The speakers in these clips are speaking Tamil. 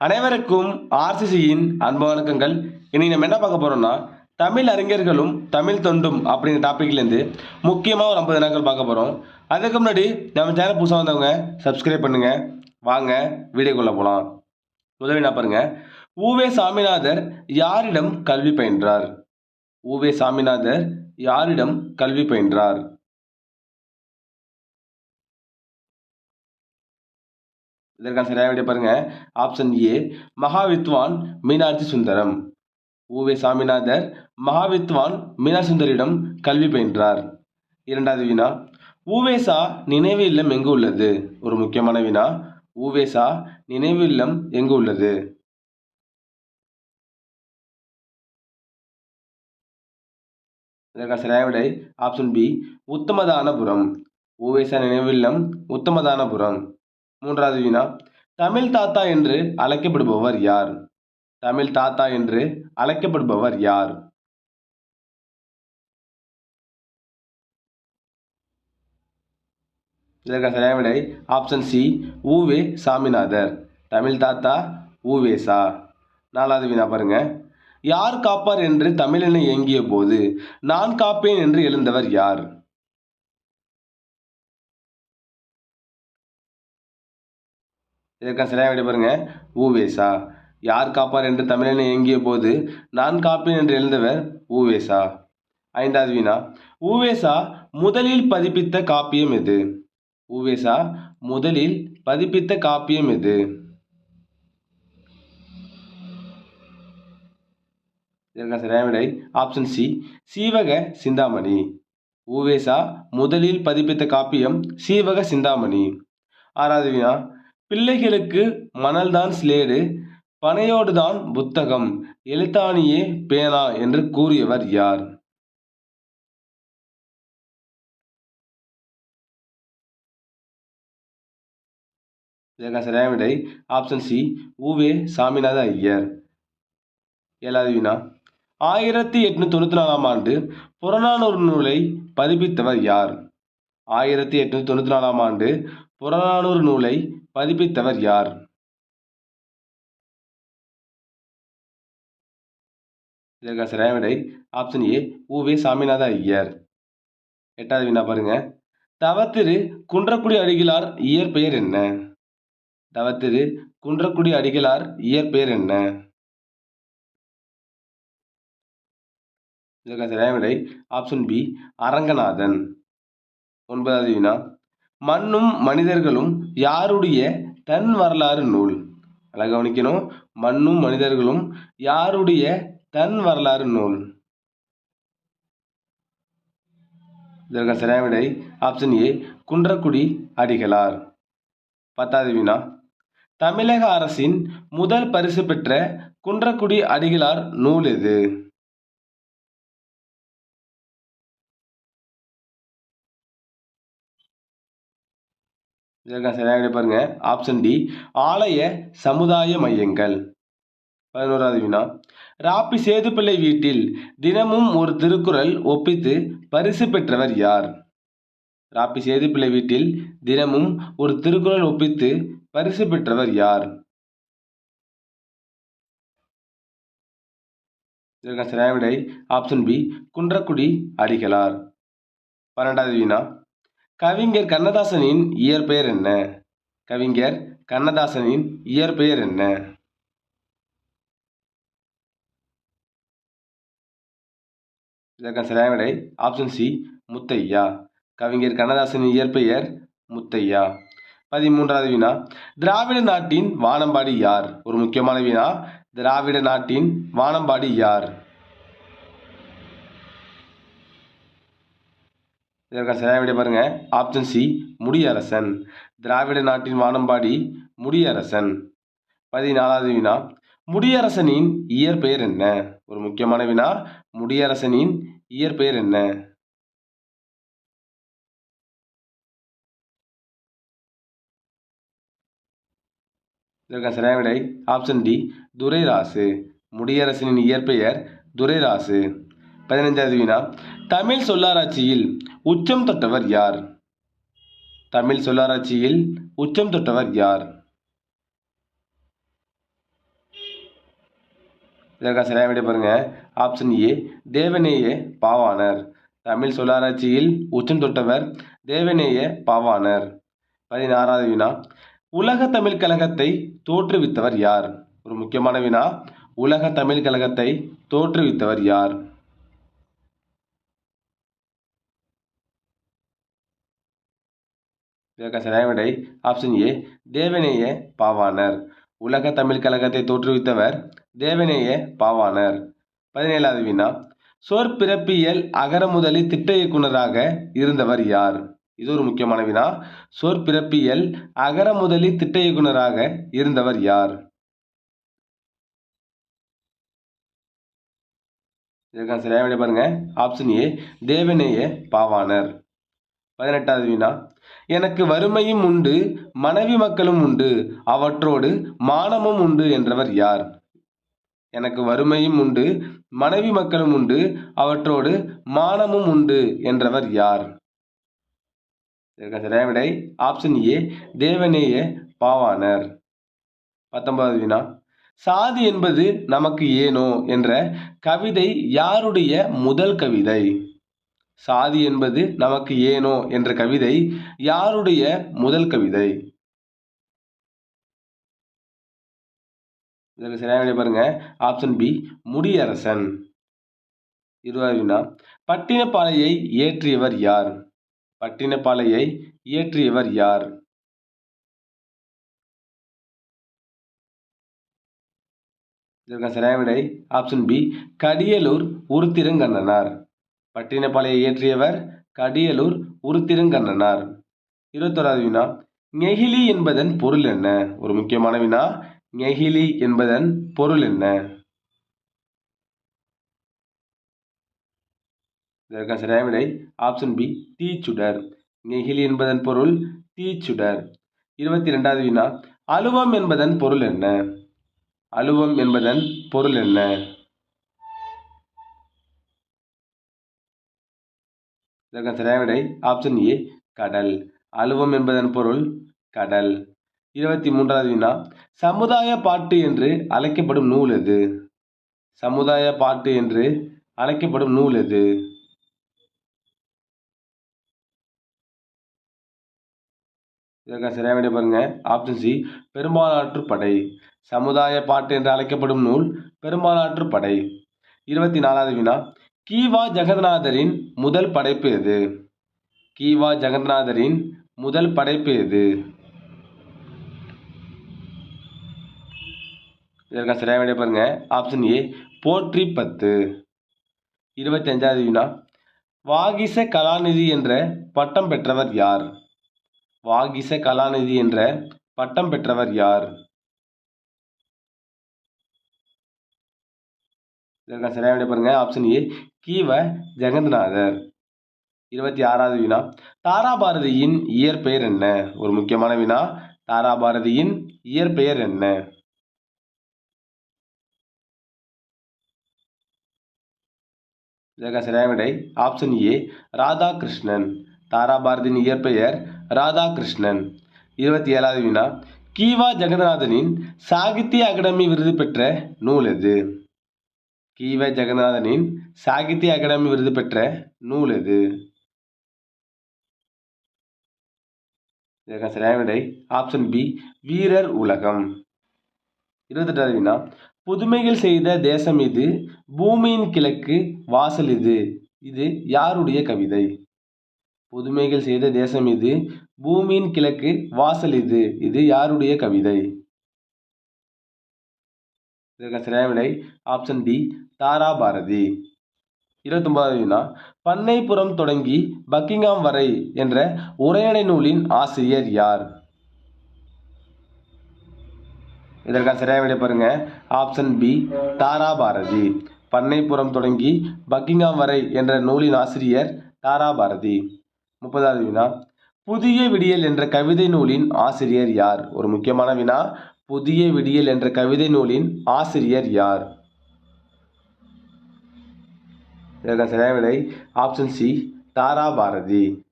அனைவருக்கும் ஆர்சிசியின் அன்பு வணக்கங்கள். இன்னைக்கு நம்ம என்ன பார்க்க போறோம்னா தமிழ் அறிஞர்களும் தமிழ் தொண்டும் அப்படிங்கிற டாப்பிக்லேருந்து முக்கியமாக ஒரு ஐம்பது நாட்கள் பார்க்க போகிறோம் அதுக்கு முன்னாடி நம்ம சேனல் புதுசாக வந்தவங்க சப்ஸ்கிரைப் பண்ணுங்கள் வாங்க வீடியோக்குள்ளே போகலாம் உதவி என்ன பாருங்கள் ஊவே சாமிநாதர் யாரிடம் கல்வி பயின்றார்? ஊவே சாமிநாதர் யாரிடம் கல்வி பயின்றார்? இதற்கான சரியாக விட பாருங்க. Option A Mahavidwan Meenakshi Sundaram. U. Ve. Saminathar Mahavidwan Meenakshi சுந்தரிடம் கல்வி பயின்றார். இரண்டாவது வினா ஊவேசா நினைவு இல்லம் எங்கு உள்ளது? ஒரு முக்கியமான வினா ஊவேசா நினைவு இல்லம் எங்கு உள்ளது? இதற்கான சரியான விடை? Option B Uthamadhanapuram. ஊவேசா நினைவில்லம் உத்தமதானபுரம். மூன்றாவது வினா தமிழ் தாத்தா என்று அழைக்கப்படுபவர் யார்? தமிழ் தாத்தா என்று அழைக்கப்படுபவர் யார்? இதற்கான சரியான விடை ஆப்ஷன் சி ஊவே சாமிநாதர். தமிழ் தாத்தா ஊவேசா நாலாவது வினா பாருங்க. யார் காப்பார் என்று தமிழனை ஏங்கிய போது நான் காப்பேன் என்று எழுந்தவர் யார்? இதற்கான சரியான விடை பாருங்க? ஊவேசா யார் காப்பார் என்று தமிழனை இயங்கிய போது நான் காப்பேன் என்று எழுந்தவர் ஊவேசா ஐந்தாவது வினா ஊவேசா முதலில் பதிப்பித்த காப்பியம் எது? ஊவேசா முதலில் பதிப்பித்த காப்பியம் எது? இதற்கான சரியான விடை? Option C. சீவக சிந்தாமணி. ஊவேசா முதலில் பதிப்பித்த காப்பியம் சீவக சிந்தாமணி. ஆறாவது வினா பிள்ளைகளுக்கு மணல்தான் ஸ்லேடு பனையோடுதான் புத்தகம் எழுத்தாணியே பேனா என்று கூறியவர் யார்? இதற்கான சரியான விடை ஆப்ஷன் சி ஊவே சாமிநாத ஐயர். ஏழாவது வினா. ஆயிரத்தி எட்நூத்தி தொண்ணூற்றி நாலாம் ஆண்டு புறநானூறு நூலை பதிப்பித்தவர் யார்? ஆயிரத்தி எட்நூத்தி தொண்ணூற்றி நாலாம் ஆண்டு புறநானூறு நூலை பதிப்பித்தவர் யார்? இதற்கான சரியான விடை ஆப்ஷன் ஏ ஊவே சாமிநாத ஐயர். எட்டாவது வினா பாருங்க. தவத்திரு குன்றக்குடி அடிகளார் இயற்பெயர் என்ன? தவத்திரு குன்றக்குடி அடிகளார் இயற்பெயர் என்ன? இதற்கான சரியான விடை ஆப்ஷன் பி அரங்கநாதன். ஒன்பதாவது வினா. மண்ணும் மனிதர்களும் யாருடைய தன் வரலாறு நூல்? நல்லா கவனிக்கணும். மண்ணும் மனிதர்களும் யாருடைய தன் வரலாறு நூல்? இதற்கான சரியான விடை ஆப்ஷன் ஏ குன்றக்குடி அடிகளார். பத்தாவது வினா தமிழக அரசின் முதல் பரிசு பெற்ற குன்றக்குடி அடிகளார் நூல் எது? இதற்கான சரியாக பாருங்க ஆப்ஷன் டி ஆலய சமுதாய மையங்கள். பதினோராவது வினா. ராப்பி சேதுப்பிள்ளை வீட்டில் தினமும் ஒரு திருக்குறள் ஒப்பித்து பரிசு பெற்றவர் யார்? ராப்பி சேதுப்பிள்ளை வீட்டில் தினமும் ஒரு திருக்குறள் ஒப்பித்து பரிசு பெற்றவர் யார்? இதற்கான சரியான விடை? Option B Kundrakudi Adigalar. பன்னெண்டாவது வினா. கவிஞர் கண்ணதாசனின் இயற்பெயர் என்ன? கவிஞர் கண்ணதாசனின் இயற்பெயர் என்ன? இதற்கான சரியான விடை ஆப்ஷன் சி முத்தையா. கவிஞர் கண்ணதாசனின் இயற்பெயர் முத்தையா. பதிமூன்றாவது வினா திராவிட நாட்டின் வானம்பாடி யார்? ஒரு முக்கியமான வினா திராவிட நாட்டின் வானம்பாடி யார்? இதற்கான சரியான விடை பாருங்க. Option C Mudiyarasan. திராவிட நாட்டின் வானம்பாடி முடியரசன். பதினாலாவது வினா. முடியரசனின் இயற்பெயர் என்ன? ஒரு முக்கியமான வினா. முடியரசனின் இயற்பெயர் என்ன? இதற்கான சரியான விடை ஆப்ஷன் டி துரைராசு. முடியரசனின் இயற்பெயர் துரைராசு. பதினைந்தாவது வினா. தமிழ் சொல்லாராய்ச்சியில் உச்சம் தொட்டவர் யார்? தமிழ் சொல்லாராய்ச்சியில் உச்சம் தொட்டவர் யார்? இதற்காக சரியான விட பாருங்க. Option A Devaneya Pavanar. Tamil சொல்லாராய்ச்சியில் உச்சம் தொட்டவர் தேவநேய பாவாணர். பதினாறாவது வினா உலக தமிழ் கழகத்தை தோற்றுவித்தவர் யார்? ஒரு முக்கியமான வினா உலக தமிழ் கழகத்தை தோற்றுவித்தவர் யார்? இதற்கான சரியான விடை ஆப்ஷன் ஏ தேவநேய பாவாணர். உலக தமிழ் கழகத்தை தோற்றுவித்தவர் தேவநேய பாவாணர். பதினேழாவது வினா சொற்பிறப்பியல் அகரமுதலி திட்ட இயக்குனராக இருந்தவர் யார்? இது ஒரு முக்கியமான வினா சொற்பிறப்பியல் அகரமுதலி திட்ட இயக்குனராக இருந்தவர் யார்? இதற்கான சரியான விடை பாருங்க. Option A Devaneya Pavanar. பதினெட்டாவது வினா எனக்கு வறுமையும் உண்டு மனைவி மக்களும் உண்டு அவற்றோடு மானமும் உண்டு என்றவர் யார்? எனக்கு வறுமையும் உண்டு மனைவி மக்களும் உண்டு அவற்றோடு மானமும் உண்டு என்றவர் யார்? சரியான விடை ஆப்ஷன் ஏ தேவனேய பாவாணர். பத்தொன்பதாவது வினா சாதி என்பது நமக்கு ஏனோ என்ற கவிதை யாருடைய முதல் கவிதை? சாதி என்பது நமக்கு ஏனோ என்ற கவிதை யாருடைய முதல் கவிதை? இதற்கு சரியான பாருங்க. Option B Mudiyarasan. இருபது வினா பட்டினப்பாளையை இயற்றியவர் யார்? பட்டினப்பாளையை இயற்றியவர் யார்? இதற்கான சரியான விடை ஆப்ஷன் பி கடியலூர் உருத்திரங்கண்ணனார். பட்டினப்பாளையை இயற்றியவர் கடியலூர் உருத்திருங்கண்ணனார். இருபத்தோராவது வினா. நெகிழி என்பதன் பொருள் என்ன? ஒரு முக்கியமான வினா. நெகிழி என்பதன் பொருள் என்ன? இதற்கான சரியான விடை ஆப்ஷன் பி தீச்சுடர். நெகிழி என்பதன் பொருள் தீச்சுடர். இருபத்தி ரெண்டாவது வினா. அலுவம் என்பதன் பொருள் என்ன? அலுவம் என்பதன் பொருள் என்ன? இதற்கான சரியான விடை ஆப்ஷன் ஏ கடல். அலுவம் என்பதன் பொருள் கடல். இருபத்தி மூன்றாவது வினா சமுதாய பாட்டு என்று அழைக்கப்படும் நூல் எது? சமுதாய பாட்டு என்று அழைக்கப்படும் நூல் எது? இதற்கான சரியான விடை பாருங்க. ஆப்ஷன் சி பெரும்பாலாற்று படை. சமுதாய பாட்டு என்று அழைக்கப்படும் நூல் பெரும்பாலாற்று படை. இருபத்தி நாலாவது வினா கீவா ஜெகநாதரின் முதல் படைப்பு எது? கீவா ஜெகநாதரின் முதல் படைப்பு எது? இதற்கான சரியாக விட பாருங்க. ஆப்ஷன் ஏ போற்றி பத்து. இருபத்தி அஞ்சாவது வினா. வாகிச கலாநிதி என்ற பட்டம் பெற்றவர் யார்? வாகிச கலாநிதி என்ற பட்டம் பெற்றவர் யார்? இதற்கான சரியான விடை பாருங்கள் ஆப்ஷன் ஏ கீவ ஜெகந்நாதர். இருபத்தி ஆறாவது வினா. தாராபாரதியின் இயற்பெயர் என்ன? ஒரு முக்கியமான வினா. தாராபாரதியின் இயற்பெயர் என்ன? இதற்கான சரியான விடை. ஆப்ஷன் ஏ ராதாகிருஷ்ணன். தாராபாரதியின் இயற்பெயர் ராதாகிருஷ்ணன். இருபத்தி ஏழாவது வினா. கீவா ஜெகநாதனின் சாகித்ய அகாடமி விருது பெற்ற நூல் எது? கீவ ஜெகநாதனின் சாகித்ய அகாடமி விருது பெற்ற நூல் எது? இதற்கான சரியான விடை ஆப்ஷன் பி வீரர் உலகம். இருபத்தெட்டாவது வினா புதுமைகள் செய்த தேசம் இது பூமியின் கிழக்கு வாசல் இது. இது யாருடைய கவிதை? புதுமைகள் செய்த தேசம் இது பூமியின் கிழக்கு வாசல் இது. இது யாருடைய கவிதை? இதற்கான சரியான விடை ஆப்ஷன் டி தாரா பாரதி இருபத்தொன்பதாவது வினா பண்ணைப்புறம் தொடங்கி பக்கிங்காம் வரை என்ற உரையாடை நூலின் ஆசிரியர் யார்? இதற்கான சரியாக விட பாருங்க. ஆப்ஷன் பி தாரா பாரதி பண்ணைப்புறம் தொடங்கி பக்கிங்காம் வரை என்ற நூலின் ஆசிரியர் தாரா பாரதி முப்பதாவது வினா புதிய விடியல் என்ற கவிதை நூலின் ஆசிரியர் யார்? ஒரு முக்கியமான வினா புதிய விடியல் என்ற கவிதை நூலின் ஆசிரியர் யார்? இதற்கான சரியாவிடை ஆப்ஷன் சி தாரா பாரதி.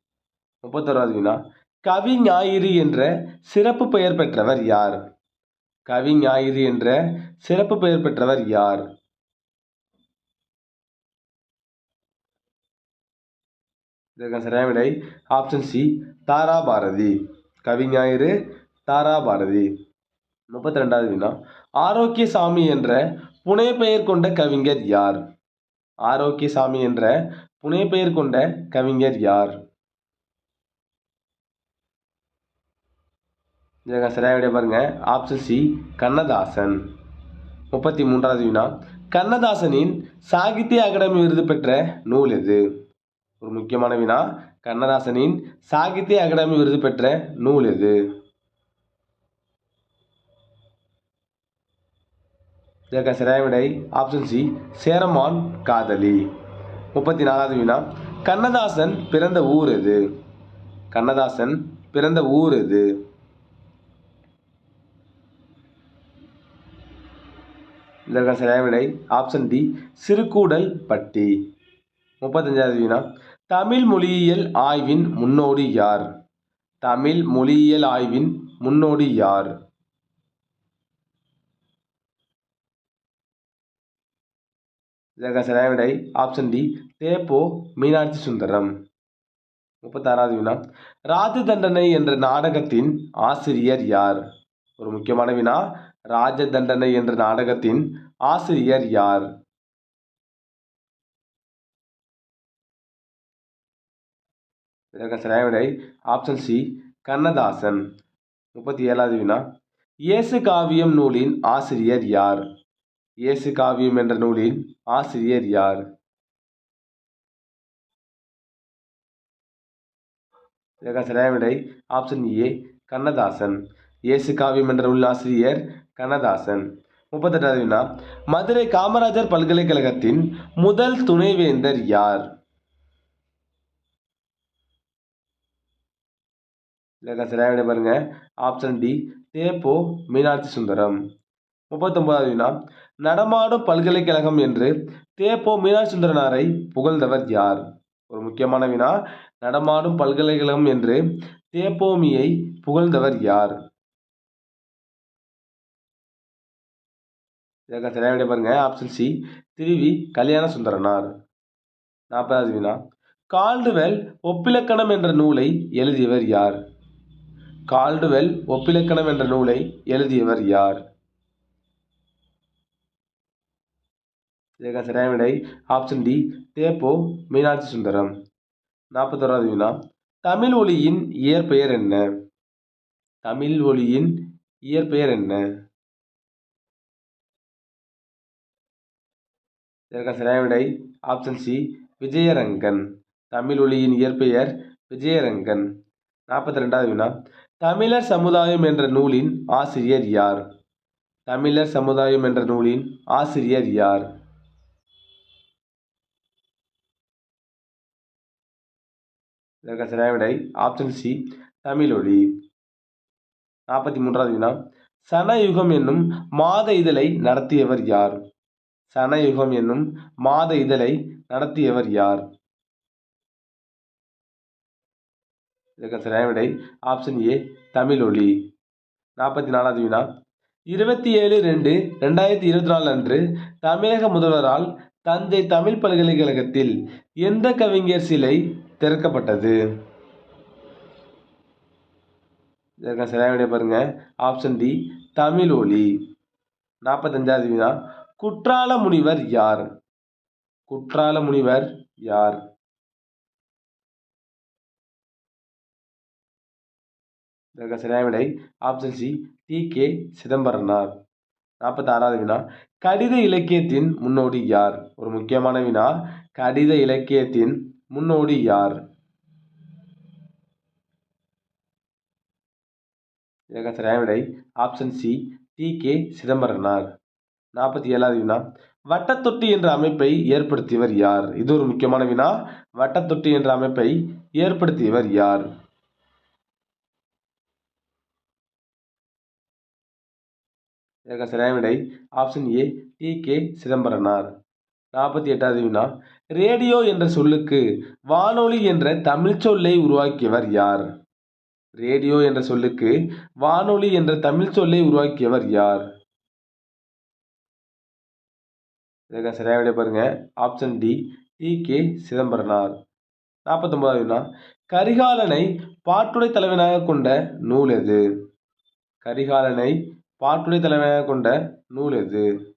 முப்பத்தோராவது வினா. கவி ஞாயிறு என்ற சிறப்பு பெயர் பெற்றவர் யார்? கவி ஞாயிறு என்ற சிறப்பு பெயர் பெற்றவர் யார்? இதற்கான சரியான ஆப்ஷன் சி தாரா பாரதி. கவி ஞாயிறு தாரா பாரதி. முப்பத்தி ரெண்டாவது வினா. ஆரோக்கியசாமி என்ற புனை பெயர் கொண்ட கவிஞர் யார்? ஆரோக்கியசாமி என்ற புனைப்பெயர் கொண்ட கவிஞர் யார்? இதற்கான சரியான விடை பாருங்க. Option C Kannadasan. முப்பத்தி மூன்றாவது வினா. கண்ணதாசனின் சாகித்ய அகாடமி விருது பெற்ற நூல் எது? ஒரு முக்கியமான வினா. கண்ணதாசனின் சாகித்ய அகாடமி விருது பெற்ற நூல் எது? இதற்கு சரியான விடை ஆப்ஷன் சி சேரமான் காதலி. முப்பத்தி நாலாவது வினா கண்ணதாசன் பிறந்த ஊர் எது? கண்ணதாசன் பிறந்த ஊர் எது? இதற்கான சரியான விடை ஆப்ஷன் டி சிறுகூடல் பட்டி. முப்பத்தஞ்சாவது வினா தமிழ் மொழியியல் ஆய்வின் முன்னோடி யார்? தமிழ் மொழியியல் ஆய்வின் முன்னோடி யார்? இதற்கான சரியான விடை ஆப்ஷன் டி தேப்போ மீனாட்சி சுந்தரம். முப்பத்தாறாவது வினா. ராஜ தண்டனை என்ற நாடகத்தின் ஆசிரியர் யார்? ஒரு முக்கியமான வினா. ராஜ தண்டனை என்ற நாடகத்தின் ஆசிரியர் யார்? இதற்கு சரியான விடை ஆப்ஷன் சி கண்ணதாசன். முப்பத்தி ஏழாவது வினா. இயேசு காவியம் நூலின் ஆசிரியர் யார்? இயேசு காவியம் என்ற நூலின் ஆசிரியர் யார்? இதற்கு விடை ஆப்ஷன் ஏ கண்ணதாசன். இயேசு காவியம் என்ற நூலின் ஆசிரியர் கண்ணதாசன். முப்பத்தெட்டாவது வினா மதுரை காமராஜர் பல்கலைக்கழகத்தின் முதல் துணைவேந்தர் யார்? இதற்கு பாருங்க. ஆப்ஷன் டி தேப்போ மீனாட்சி சுந்தரம். முப்பத்தொன்பதாவது வினா நடமாடும் பல்கலைக்கழகம் என்று தேப்போ மீனாட்சி சுந்தரனாரை புகழ்ந்தவர் யார்? ஒரு முக்கியமான வினா. நடமாடும் பல்கலைக்கழகம் என்று தேப்போமியை புகழ்ந்தவர் யார்? இதற்கு சரியான பாருங்க. ஆப்ஷன் சி திருவி கல்யாண சுந்தரனார் நாற்பதாவது வினா. கால்டுவெல் ஒப்பிலக்கணம் என்ற நூலை எழுதியவர் யார்? கால்டுவெல் ஒப்பிலக்கணம் என்ற நூலை எழுதியவர் யார்? இதற்காக சரியான விடை. ஆப்ஷன் டி தேப்போ மீனாட்சி சுந்தரம். நாற்பத்தோராவது வினா. தமிழ் ஒளியின் இயற்பெயர் என்ன? தமிழ் ஒளியின் இயற்பெயர் என்ன? இதற்காக சரியான விடை. Option C Vijayarangan. தமிழ் ஒளியின் இயற்பெயர் விஜயரங்கன். நாற்பத்தி ரெண்டாவது வினா. தமிழர் சமுதாயம் என்ற நூலின் ஆசிரியர் யார்? தமிழர் சமுதாயம் என்ற நூலின் ஆசிரியர் யார்? இதற்கு சரியான விடை. ஆப்ஷன் சி தமிழொலி நாற்பத்தி மூன்றாவது வினா. சனயுகம் என்னும் மாத இதழை நடத்தியவர் யார்? சனயுகம் என்னும் மாத இதழை நடத்தியவர் யார்? இதற்கு சரியான விடை. ஆப்ஷன் ஏ தமிழொலி நாற்பத்தி நாலாவது வினா. இருபத்தி ஏழு ரெண்டு ரெண்டாயிரத்தி இருபத்தி நாலு அன்று தமிழக முதல்வரால் தஞ்சை தமிழ் பல்கலைக்கழகத்தில் எந்த கவிஞர் சிலை திறக்கப்பட்டது. இதற்கு சரியான விடை பாருங்க. ஆப்ஷன் டி தமிழ் ஒலி. நாற்பத்தஞ்சாவது வினா. குற்றால முனிவர் யார்? குற்றால முனிவர் யார்? இதற்கு சரியான விடை. Option C T. K. Chidambaranar. நாற்பத்தி ஆறாவது வினா. கடித இலக்கியத்தின் முன்னோடி யார்? ஒரு முக்கியமான வினா. கடித இலக்கியத்தின் முன்னோடி யார்? இதற்கு சரியான விடை option C T K Chidambaranar. நாற்பத்தி ஏழாவது வினா. வட்டத்தொட்டி என்ற அமைப்பை ஏற்படுத்தியவர் யார்? இது ஒரு முக்கியமான வினா. வட்டத்தொட்டி என்ற அமைப்பை ஏற்படுத்தியவர் யார்? இதற்கு சரியான விடை option A T K Chidambaranar. நாற்பத்தி எட்டாவது வினா. ரேடியோ என்ற சொல்லுக்கு வானொலி என்ற தமிழ் சொல்லை உருவாக்கியவர் யார்? ரேடியோ என்ற சொல்லுக்கு வானொலி என்ற தமிழ் சொல்லை உருவாக்கியவர் யார்? இதற்கு சரியாக விட பாருங்க. Option D T K Chidambaranar. நாற்பத்தொன்பதாவது வினா. கரிகாலனை பாட்டுடை தலைவனாக கொண்ட நூல் எது? கரிகாலனை பாட்டுடை தலைவனாக கொண்ட நூல் எது?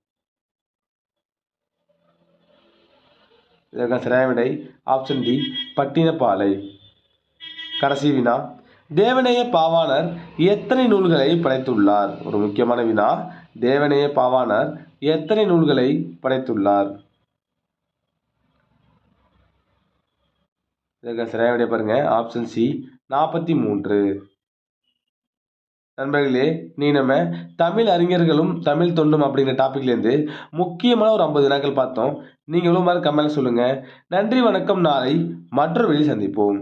இதற்கான சரியான விடை ஆப்ஷன் டி பட்டினப்பாலை. கடைசி வினா. தேவநேய பாவாணர் எத்தனை நூல்களை படைத்துள்ளார்? ஒரு முக்கியமான வினா. தேவநேய பாவாணர் எத்தனை நூல்களை படைத்துள்ளார்? இதற்கு சரியான விடை பாருங்க. ஆப்ஷன் சி நாற்பத்தி மூன்று. நண்பர்களே நீ நம்ம தமிழ் அறிஞர்களும் தமிழ் தொண்டும் அப்படிங்கிற டாப்பிக்லேருந்து முக்கியமான ஒரு ஐம்பது வினாக்கள் பார்த்தோம். நீங்கள் எவ்வளோ மாதிரி கமெண்ட்ல சொல்லுங்கள் நன்றி வணக்கம். நாளை மற்றொரு வழி சந்திப்போம்.